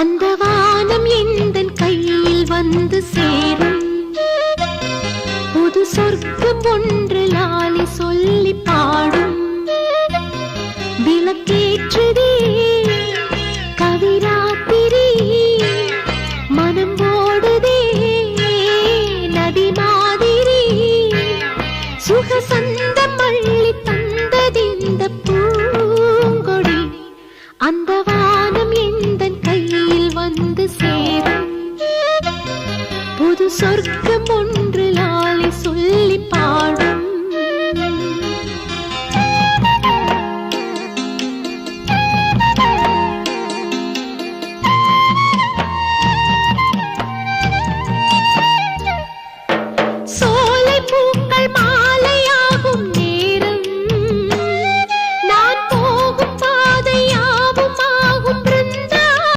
அந்த வானம் எந்த கையில் வந்து சேரும்? புது சொர்க்கம் ஒன்று லாலி சொல்லி பாடும். விளக்கேற்றுதே கவிராத்திரி மனம் ஓடுதே நதி மாதிரி. சுகசந்தம் அள்ளி தந்ததிந்த பூங்கொடி. அந்த வானம் எந்த சொர்க்கம் ஒன்று லால்